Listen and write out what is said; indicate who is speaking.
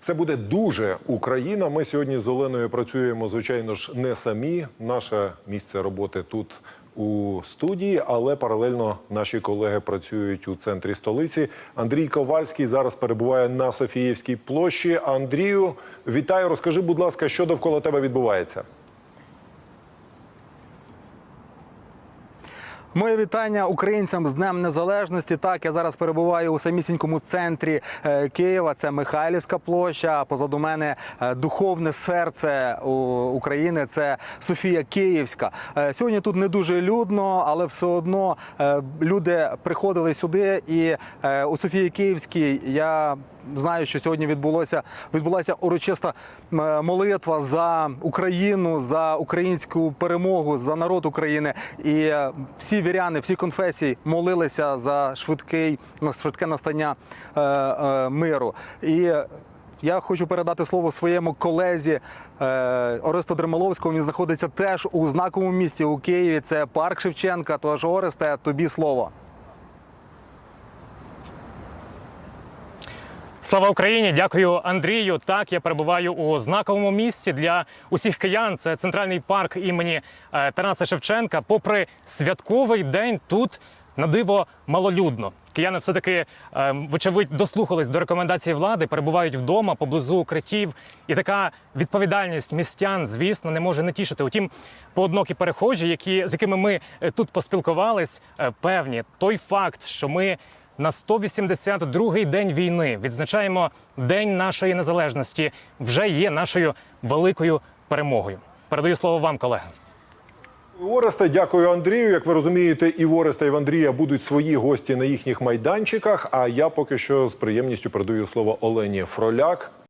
Speaker 1: Це буде дуже Україна. Ми сьогодні з Оленою працюємо, звичайно ж, не самі. Наше місце роботи тут у студії, але паралельно наші колеги працюють у центрі столиці. Андрій Ковальський зараз перебуває на Софіївській площі. Андрію, вітаю. Розкажи, будь ласка, що довкола тебе відбувається.
Speaker 2: Моє вітання українцям з Днем Незалежності. Так, я зараз перебуваю у самісінькому центрі е, Києва. Це Михайлівська площа. Позаду мене е, духовне серце України. Це Софія Київська. Е, Сьогодні тут не дуже людно, але все одно е, люди приходили сюди. І е, у Софії Київській я знаю, що сьогодні відбулося відбулася урочиста молитва за Україну, за українську перемогу, за народ України. І е, всі віряни, всі конфесії молилися за швидкий швидке настання е, е, миру. І я хочу передати слово своєму колезі е, Оресту Дремоловському. Він знаходиться теж у знаковому місці у Києві. Це парк Шевченка. Тож, Оресте, тобі слово.
Speaker 3: Слава Україні! Дякую Андрію. Так, я перебуваю у знаковому місці для усіх киян. Це центральний парк імені е, Тараса Шевченка. Попри святковий день, тут на диво малолюдно. Кияни все таки, вочевидь, дослухались до рекомендацій влади, перебувають вдома поблизу укриттів. І така відповідальність містян, звісно, не може не тішити. Утім, пооднокі перехожі, які з якими ми е, тут поспілкувались, е, певні той факт, що ми на 182-й день війни відзначаємо День нашої незалежності. Вже є нашою великою перемогою. Передаю слово вам, колеги.
Speaker 1: вореста. Дякую Андрію. Як ви розумієте, і в Ореста, і в Андрія будуть свої гості на їхніх майданчиках. А я поки що з приємністю передаю слово Олені Фроляк.